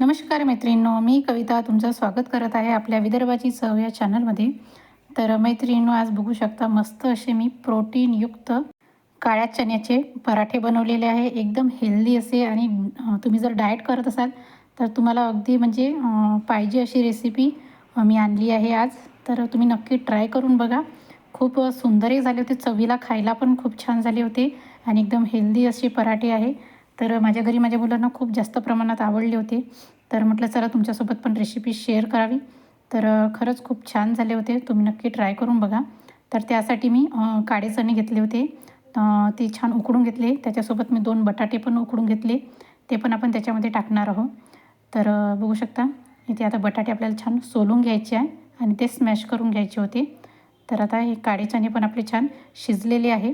नमस्कार मैत्रिणींनो मी कविता तुमचं स्वागत करत आहे आपल्या विदर्भाची चव या चॅनलमध्ये तर मैत्रिणींनो आज बघू शकता मस्त असे मी प्रोटीनयुक्त काळ्या चण्याचे पराठे बनवलेले आहे. एकदम हेल्दी असे आणि तुम्ही जर डाएट करत असाल तर तुम्हाला अगदी म्हणजे पाहिजे अशी रेसिपी मी आणली आहे आज. तर तुम्ही नक्की ट्राय करून बघा. खूप सुंदरही झाले होते. चवीला खायला पण खूप छान झाले होते. आणि एकदम हेल्दी असे पराठे आहे. तर माझ्या घरी माझ्या मुलांना खूप जास्त प्रमाणात आवडले होते. तर म्हटलं चला तुमच्यासोबत पण रेसिपी शेअर करावी. तर खरंच खूप छान झाले होते. तुम्ही नक्की ट्राय करून बघा. तर त्यासाठी मी काळे चणे घेतले होते. ते छान उकडून घेतले. त्याच्यासोबत मी दोन बटाटे पण उकडून घेतले. ते पण आपण त्याच्यामध्ये टाकणार आहोत. तर बघू शकता इथे आता बटाटे आपल्याला छान सोलून घ्यायचे आहे आणि ते स्मॅश करून घ्यायचे होते. तर आता हे काळे चणे पण आपले छान शिजलेले आहे.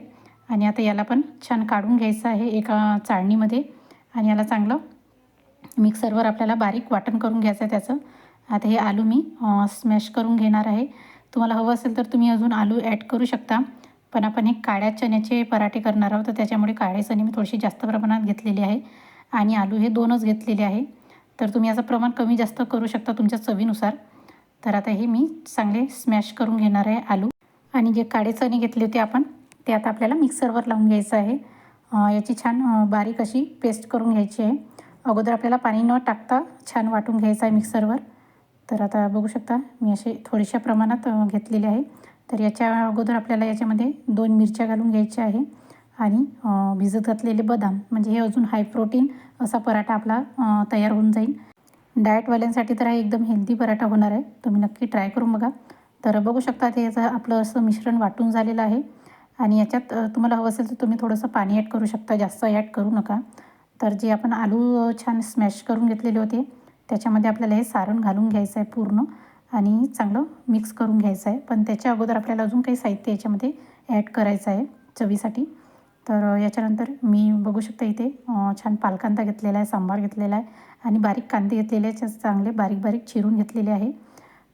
आणि आता याला पण छान काढून घ्यायचं आहे एका चाळणीमध्ये. आणि याला चांगलं मिक्सरवर आपल्याला बारीक वाटण करून घ्यायचं आहे त्याचं. आता हे आलू मी स्मॅश करून घेणार आहे. तुम्हाला हवं असेल तर तुम्ही अजून आलू ॲड करू शकता. पण आपण हे काळ्या चण्याचे पराठे करणार आहोत तर त्याच्यामुळे काळे चणे मी थोडीशी जास्त प्रमाणात घेतलेली आहे. आणि आलू हे दोनच घेतलेले आहे. तर तुम्ही याचं प्रमाण कमी जास्त करू शकता तुमच्या चवीनुसार. तर आता हे मी चांगले स्मॅश करून घेणार आहे आलू. आणि जे काळे चणे घेतले होते आपण ते आता आपल्याला मिक्सरवर लावून घ्यायचं आहे. याची छान बारीक अशी पेस्ट करून घ्यायची आहे. अगोदर आपल्याला पाणी न टाकता छान वाटून घ्यायचं आहे मिक्सरवर तर आता बघू शकता मी असे थोड्याशा प्रमाणात घेतलेले आहे. तर याच्या अगोदर आपल्याला याच्यामध्ये दोन मिरच्या घालून घ्यायच्या आहे. आणि भिजत घातलेले बदाम. म्हणजे हे अजून हाय प्रोटीन असा पराठा आपला तयार होऊन जाईल. डाएटवाल्यांसाठी तर हा एकदम हेल्दी पराठा होणार आहे. तुम्ही नक्की ट्राय करून बघा. तर बघू शकता ते याचं आपलं असं मिश्रण वाटून झालेलं आहे. आणि याच्यात तुम्हाला हवं असेल तर तुम्ही थोडंसं पाणी ॲड करू शकता. जास्त ॲड करू नका. तर जे आपण आलू छान स्मॅश करून घेतलेले होते त्याच्यामध्ये आपल्याला हे सारण घालून घ्यायचं आहे पूर्ण आणि चांगलं मिक्स करून घ्यायचं आहे. पण त्याच्या अगोदर आपल्याला अजून काही साहित्य याच्यामध्ये ॲड करायचं आहे चवीसाठी. तर याच्यानंतर मी बघू शकता इथे छान पालकांदा घेतलेला आहे सांबार घेतलेला आहे आणि बारीक कांदे घेतलेले आहे चांगले बारीक बारीक चिरून घेतलेले आहे.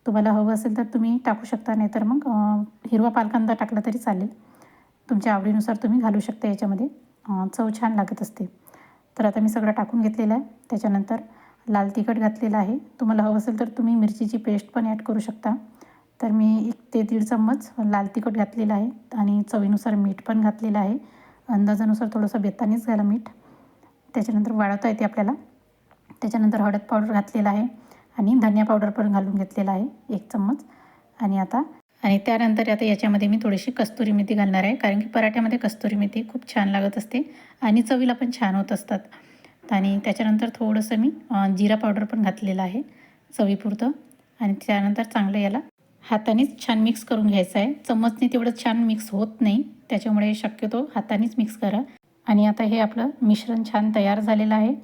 तुम्हाला हवं असेल तर तुम्ही टाकू शकता नाही तर मग हिरवा पालकांदा टाकला तरी चालेल. तुमच्या आवडीनुसार तुम्ही घालू शकता याच्यामध्ये. चव छान लागत असते. तर आता मी सगळं टाकून घेतलेलं आहे. त्याच्यानंतर लाल तिखट घातलेलं आहे. तुम्हाला हवं असेल तर तुम्ही मिरचीची पेस्ट पण ॲड करू शकता. तर मी एक ते दीड चम्मच लाल तिखट घातलेलं आहे आणि चवीनुसार मीठ पण घातलेलं आहे. अंदाजानुसार थोडंसं बेतानीच घाला मीठ. त्याच्यानंतर वाळवता येते आपल्याला. त्याच्यानंतर हळद पावडर घातलेला आहे आणि धनिया पावडर पण घालून घेतलेला आहे. एक चम्मच. आणि आता आणि त्यानंतर आता याच्यामध्ये मी थोडीशी कस्तुरी मेथी घालणार आहे कारण की पराठ्यामध्ये कस्तुरी मेथी खूप छान लागत असते आणि चवीला पण छान होत असतात. आणि त्याच्यानंतर थोडंसं मी जिरा पावडर पण घातलेलं आहे चवीपुरतं. आणि त्यानंतर चांगलं याला हातानेच छान मिक्स करून घ्यायचं आहे. चम्मचने तेवढं छान मिक्स होत नाही त्याच्यामुळे शक्यतो हातानेच मिक्स करा. आणि आता हे आपलं मिश्रण छान तयार झालेलं आहे.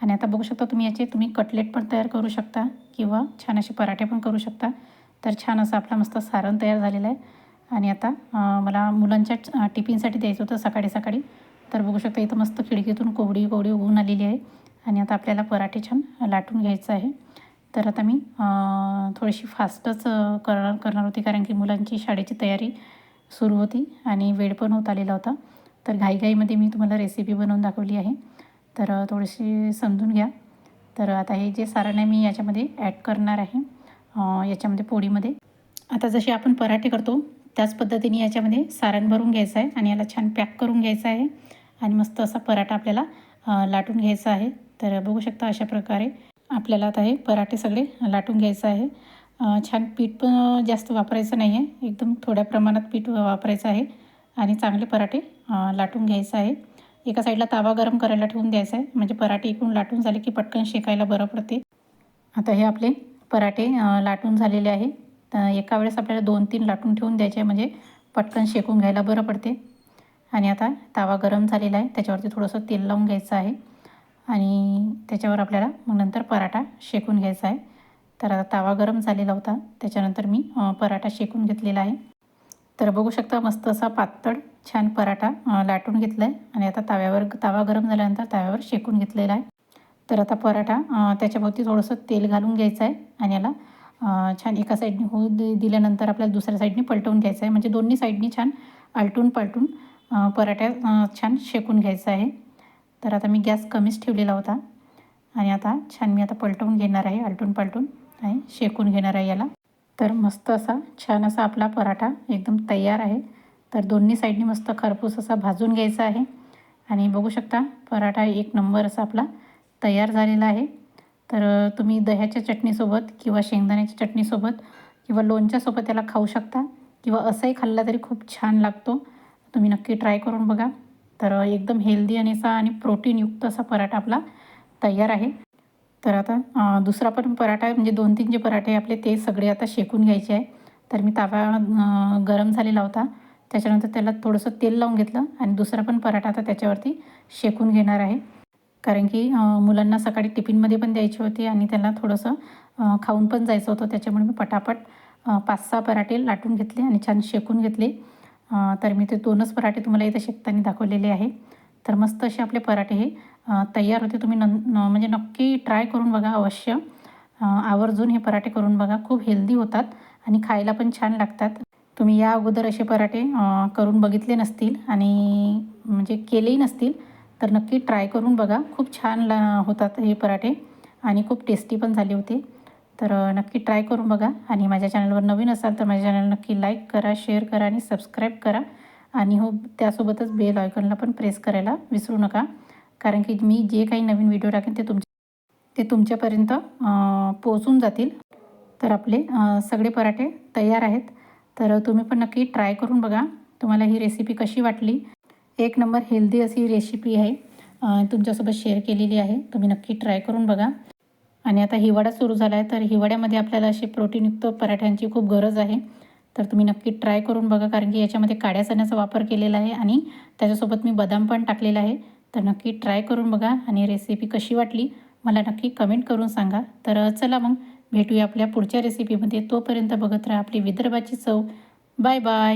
आणि आता बघू शकता तुम्ही याचे तुम्ही कटलेट पण तयार करू शकता किंवा छान असे पराठे पण करू शकता. तर छान असं आपला मस्त सारण तयार झालेला आहे. आणि आता मला मुलांच्या टिफिनसाठी द्यायचं होतं सकाळी सकाळी. तर बघू शकता इथं मस्त खिडकीतून कोवडी कोवडी उगवून आलेली आहे. आणि आता आपल्याला पराठे छान लाटून घ्यायचं आहे. तर आता मी थोडीशी फास्टच करणार करणार होती कारण की मुलांची शाळेची तयारी सुरू होती आणि वेळ पण होत आलेला होता. तर घाईघाईमध्ये मी तुम्हाला रेसिपी बनवून दाखवली आहे. तर थोडीशी समजून घ्या. तर आता हे जे सारण आहे मी याच्यामध्ये ॲड करणार आहे. याच्यामध्ये पोळीमध्ये. आता जसे आपण पराठे करतो त्याच पद्धतीने याच्यामध्ये सारण भरून घ्यायचं आहे आणि याला छान पॅक करून घ्यायचं आहे. आणि मस्त असा पराठा आपल्याला लाटून घ्यायचा आहे. तर बघू शकता अशा प्रकारे आपल्याला आता हे पराठे सगळे लाटून घ्यायचं आहे. छान पीठ पण जास्त वापरायचं नाही आहे एकदम थोड्या प्रमाणात पीठ वापरायचं आहे. आणि चांगले पराठे लाटून घ्यायचं आहे. एका साईडला तावा गरम करायला ठेवून द्यायचा आहे. म्हणजे पराठे इकडून लाटून झाले की पटकन शेकायला बरं पडते. आता हे आपले पराठे लाटून झालेले आहे. तर एका वेळेस आपल्याला दोन तीन लाटून ठेवून द्यायचे म्हणजे पटकन शेकून घ्यायला बरं पडते. आणि आता तावा गरम झालेला आहे त्याच्यावरती थोडंसं तेल लावून घ्यायचं आहे. आणि त्याच्यावर आपल्याला मग नंतर पराठा शेकून घ्यायचा आहे. तर आता तावा गरम झालेला होता त्याच्यानंतर मी पराठा शेकून घेतलेला आहे. तर बघू शकता मस्त असा पातळ छान पराठा लाटून घेतला आहे आणि आता तव्यावर तवा गरम झाल्यानंतर तव्यावर शेकून घेतलेला आहे. तर आता पराठा त्याच्याभोवती थोडंसं तेल घालून घ्यायचं आहे आणि याला छान एका साईडने होऊ दिल्यानंतर आपल्याला दुसऱ्या साईडने पलटवून घ्यायचं आहे म्हणजे दोन्ही साईडनी छान आलटून पलटून पराठ्या छान शेकून घ्यायचं आहे. तर आता मी गॅस कमीच ठेवलेला होता. आणि आता छान मी आता पलटवून घेणार आहे आलटून पालटून आणि शेकून घेणार आहे याला. तर मस्त असा छान असा आपला पराठा एकदम तयार आहे. तर दोन्ही साईडनी मस्त खरपूस असा भाजून घ्यायचा आहे. आणि बघू शकता पराठा एक नंबर असा आपला तयार झालेला आहे. तर तुम्ही दह्याच्या चटणीसोबत किंवा शेंगदाण्याच्या चटणीसोबत किंवा लोणच्यासोबत त्याला खाऊ शकता किंवा असंही खाल्ला तरी खूप छान लागतो. तुम्ही नक्की ट्राय करून बघा. तर एकदम हेल्दी आणि असा आणि प्रोटीनयुक्त असा पराठा आपला तयार आहे. तर आता दुसरा पण पराठा म्हणजे दोन तीन जे पराठे आपले ते सगळे आता शेकून घ्यायचे आहे. तर मी तावा गरम झालेला होता. त्याच्यानंतर त्याला थोडंसं तेल लावून घेतलं आणि दुसरा पण पराठा आता त्याच्यावरती शेकून घेणार आहे. कारण की मुलांना सकाळी टिफिनमध्ये पण द्यायची होती आणि त्याला थोडंसं खाऊन पण जायचं होतं. त्याच्यामुळे मी पटापट पाच सहा पराठे लाटून घेतले आणि छान शेकून घेतले. तर मी ते दोनच पराठे तुम्हाला इथं शेकताना दाखवलेले आहे. तर मस्त असे आपले पराठे हे तयार होते. तुम्ही न- म्हणजे नक्की ट्राय करून बघा अवश्य. आवर्जून हे पराठे करून बघा. खूप हेल्दी होतात आणि खायला पण छान लागतात. तुम्ही या अगोदर असे पराठे करून बघितले नसतील आणि म्हणजे केलेही नसतील तर नक्की ट्राय करून बघा. खूप छान ला होतात हे पराठे आणि खूप टेस्टी पण झाले होते. तर नक्की ट्राय करून बघा आणि माझ्या चॅनलवर नवीन असाल तर माझ्या चॅनल नक्की लाईक करा शेअर करा आणि सबस्क्राईब करा. आणि हो त्यासोबतच बेल आयकॉनला पण प्रेस करायला विसरू नका. कारण की मी जे काही नवीन व्हिडिओ टाकेन ते तुमच्या ते तुमच्यापर्यंत पोचून पोहोचून जातील. तर आपले सगळे पराठे तयार आहेत. तर तुम्ही पण नक्की ट्राय करून बघा. तुम्हाला ही रेसिपी कशी वाटली? एक नंबर हेल्दी अशी रेसिपी आहे. तुमच्यासोबत शेअर केलेली आहे. तुम्ही नक्की ट्राय करून बघा. आणि आता हिवाळा सुरू झाला आहे तर हिवाळ्यामध्ये आपल्याला असे प्रोटीनयुक्त पराठ्यांची खूप गरज आहे. तर तुम्ही नक्की ट्राय करून बघा कारण की याच्यामध्ये काड्या चण्याचा वापर केलेला आहे आणि त्याच्यासोबत मी बदाम पण टाकलेला आहे. तर नक्की ट्राय करून बघा आणि रेसिपी कशी वाटली मला नक्की कमेंट करून सांगा. तर चला मग भेटूया आपल्या पुढच्या रेसिपीमध्ये तोपर्यंत बघत राहा आपली विदर्भाची चव. Bye bye